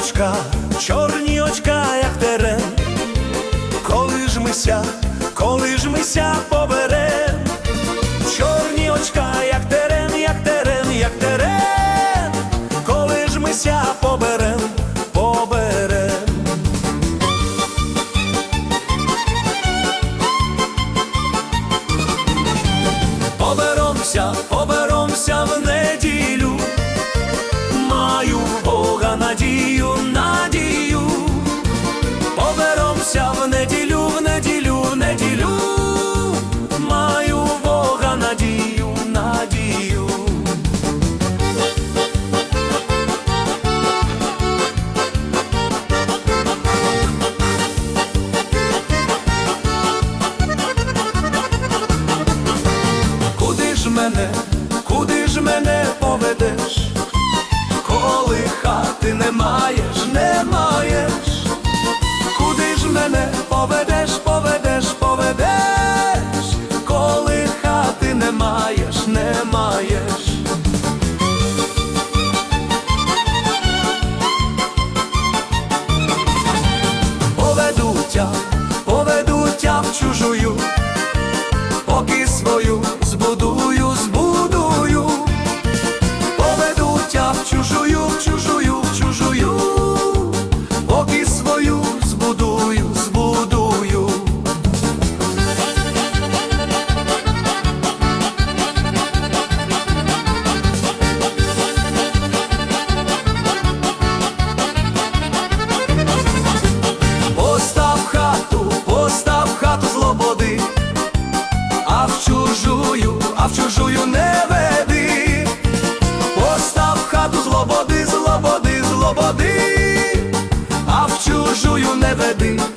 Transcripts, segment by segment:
очка, чорні очка, як терен, коли ж мися, коли ж мися. молюся в неділю, в неділю, в неділю, маю Бога надію, надію. Куди ж мене, куди ж мене поведеш, коли хати не маєш, нема. життя, тя в чужу. злободи, злободи, злободи, а в чужую не веди.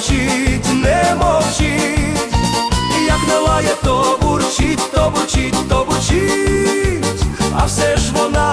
мовчить, не мовчить, як не лає, то бурчить, то бурчить, то бурчить, а все ж вона.